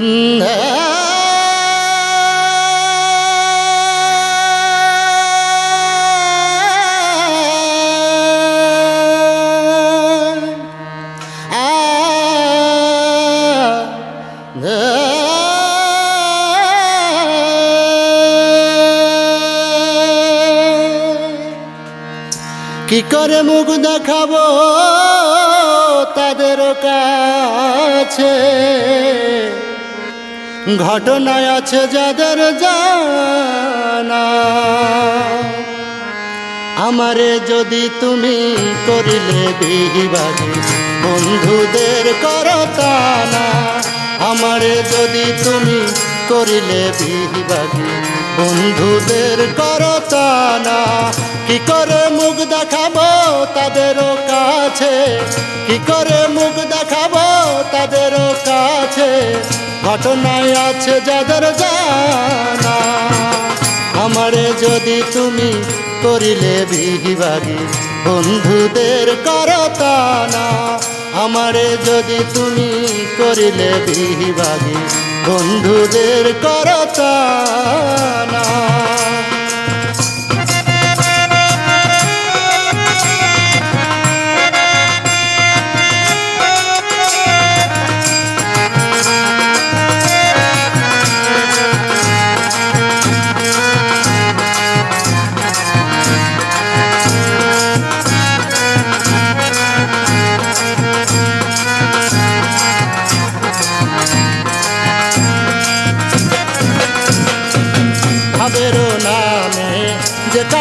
কি করে মুখ দেখাবো তাদের কাছে? ঘটনায় আছে যাদের জানা। আমারে যদি তুমি করিলে বিহিবাজি বন্ধুদের করতানা, আমারে যদি তুমি করিলে বিহিবাজি বন্ধুদের করতানা, কি করে মুখ দেখাবো তাদেরও কাছে? কি করে মুখ ঘটনায় আছে যাদের জানা। আমারে যদি তুমি করিলে বিহিবাগি বন্ধুদের করতানা। আমারে যদি তুমি করিলে বিহিবাগি বন্ধুদের করতানা।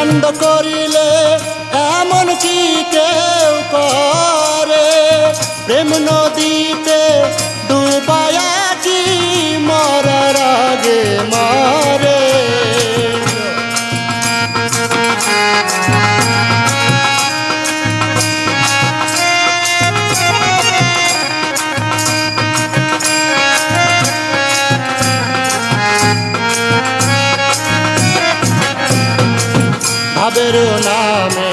কাণ্ড করিলে এমন কি কেউ করে? প্রেম নদীতে ডুবায়া ভাবের নামে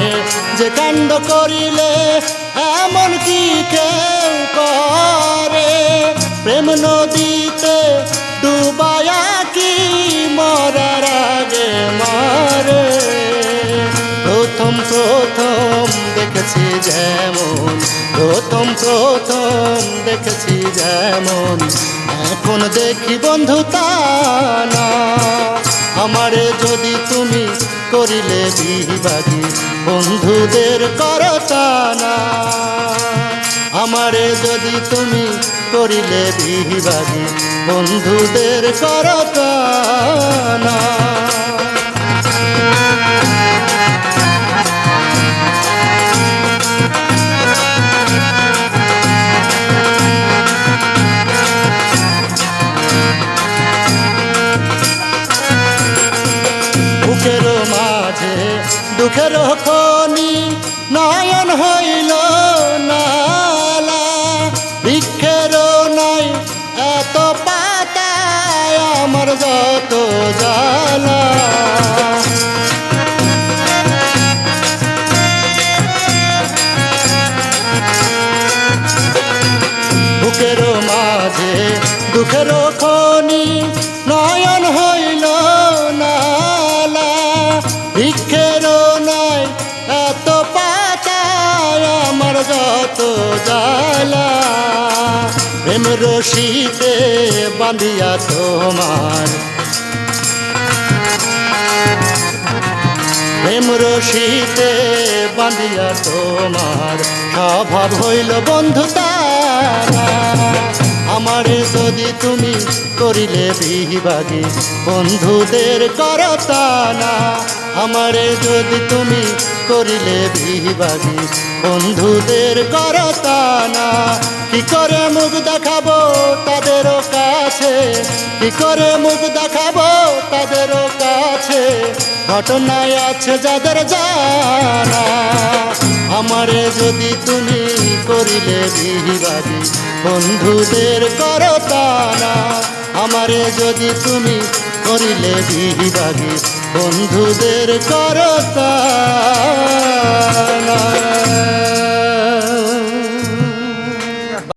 যে কাণ্ড করিলে এমন কি কেউ করে? প্রেম নদীতে ডুবায়া কি মরার আগে মারে? প্রথম প্রথম দেখেছি যেমন, প্রথম প্রথম দেখেছি যেমন। এখন দেখি বন্ধু তা করিলে বিবাদী বন্ধুদের করতানা আমারে যদি তুমি করিলে বিবাদী বন্ধুদের করতানা দুঃখের খনি নয়ন হইল নালা। বৃক্ষের নাই এত পাতায় আমার যত জ্বালা। বুকের মাঝে দুঃখের খনি নয়ন হইল এত পাতায় আমার যত জ্বালা। প্রেম রশিতে বাঁধিয়া তোমার। প্রেম রশিতে বাঁধিয়া তোমার। স্বভাব হইল বন্ধু আমারে যদি তুমি করিলে বিহিবাগি বন্ধুদের করতানা। আমারে যদি তুমি করিলে বিহিবাগি বন্ধুদের করতানা কি করে মুখ দেখাবো তাদেরও কাছে? কি করে মুখ দেখাবো তাদেরও কাছে? ঘটনায় আছে যাদের জানা। আমারে যদি তুমি করিলে বিহিবাদী বন্ধুদের করতানা আমারে যদি তুমি করিলে বিহিবাদী বন্ধুদের করতানা